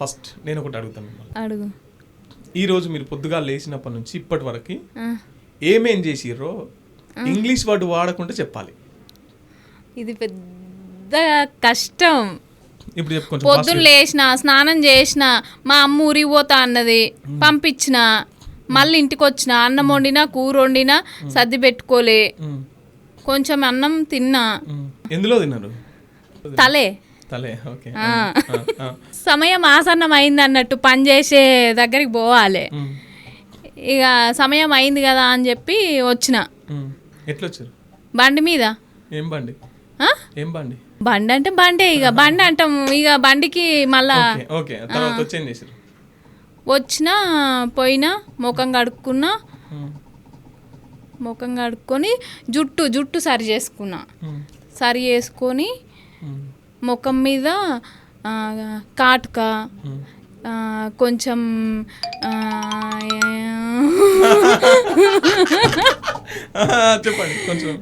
First నేను ఒకటి అడుగుతాను మిమ్మల్ని. అడుగు. ఈ రోజు మీరు పొద్దుగా లేచినప్పటి నుంచి ఇప్పటి వరకు ఏమేం చేసిర్రో ఇంగ్లీష్ వర్డ్ వాడకుండా చెప్పాలి. ఇది పెద్ద కష్టం. ఇప్పుడు చెప్పు కొంచెం పొద్దున్న లేచిన స్నానం చేసిన మా అమ్మ ఊరికి పోతా అన్నది పంపించిన మళ్ళీ ఇంటికి వచ్చిన అన్నం వండినా కూర వండినా సర్ది పెట్టుకోలే. కొంచెం అన్నం తిన్నా. ఎందులో తిన్నారు? తలే. సమయం ఆసన్నం అయింది అన్నట్టు పని చేసే దగ్గరికి పోవాలి. ఇక సమయం అయింది కదా అని చెప్పి వచ్చిన. ఉమ్. ఎట్లా వచ్చారు బండి మీద? ఏం బండి? ఏం బండి? బండి అంటే బండే ఇక. బండి అంటాం. ఇక బండికి మళ్ళా వచ్చిన పోయినా ముఖం కడుక్కున్నా. ముఖం కడుక్కొని జుట్టు జుట్టు సరి చేసుకున్నా. సరి చేసుకొని ముఖం మీద కాటుక కొంచెం చెప్పండి కొంచెం.